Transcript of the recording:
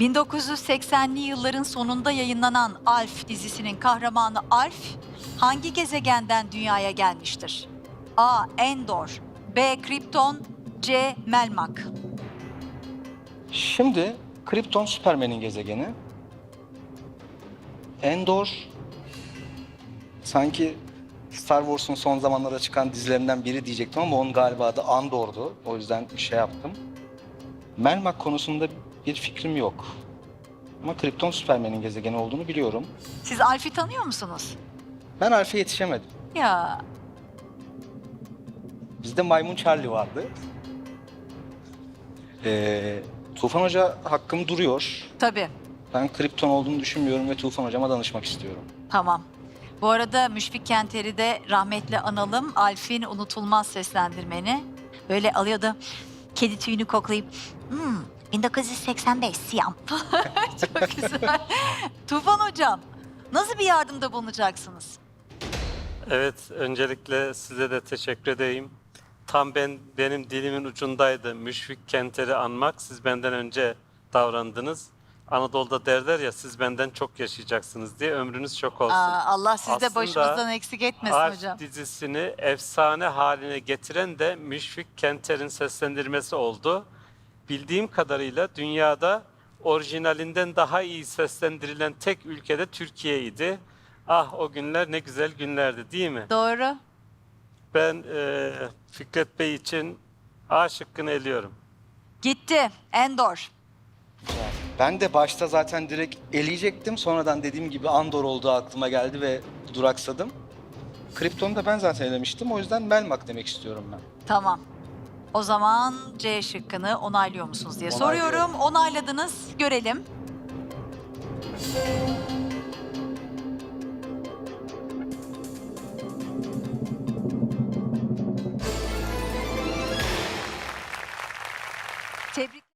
1980'li yılların sonunda yayınlanan Alf dizisinin kahramanı Alf hangi gezegenden dünyaya gelmiştir? A. Endor B. Krypton C. Melmak Şimdi Krypton Superman'in gezegeni. Endor sanki Star Wars'un son zamanlarda çıkan dizilerinden biri diyecektim ama onun galiba adı Andor'du. O yüzden şey yaptım. Melmak konusunda bir fikrim yok. Ama Krypton Superman'in gezegeni olduğunu biliyorum. Siz Alf'i tanıyor musunuz? Ben Alf'e yetişemedim. Ya Bizde Maymun Charlie vardı. Ee, Tufan Hoca hakkım duruyor. tabii Ben Krypton olduğunu düşünmüyorum ve Tufan Hocama danışmak istiyorum. tamam. Bu arada Müşfik Kenter'i de rahmetle analım. Alf'in unutulmaz seslendirmeni. Böyle alıyordu. Kedi tüyünü koklayıp hmm, 1985 Siyam. Çok güzel. Tufan Hocam nasıl bir yardımda bulunacaksınız? Evet, öncelikle size de teşekkür edeyim. Tam ben benim dilimin ucundaydı Müşfik Kenter'i anmak. Siz benden önce davrandınız. Anadolu'da derler ya siz benden çok yaşayacaksınız diye ömrünüz çok olsun. Aa, Allah sizi de Aslında başımızdan eksik etmesin Arş hocam. dizisini efsane haline getiren de Müşfik Kenter'in seslendirmesi oldu. Bildiğim kadarıyla dünyada orijinalinden daha iyi seslendirilen tek ülkede Türkiye'ydi. Ah o günler ne güzel günlerdi değil mi? Doğru. Ben e, Fikret Bey için A şıkkını eliyorum. Gitti. Endor. Ben de başta zaten direkt eleyecektim. Sonradan dediğim gibi Andor olduğu aklıma geldi ve duraksadım. Krypton'u da ben zaten elemiştim. O yüzden Melmak demek istiyorum ben. Tamam. O zaman C şıkkını onaylıyor musunuz diye Onaylıyorum. soruyorum. Onayladınız. Görelim.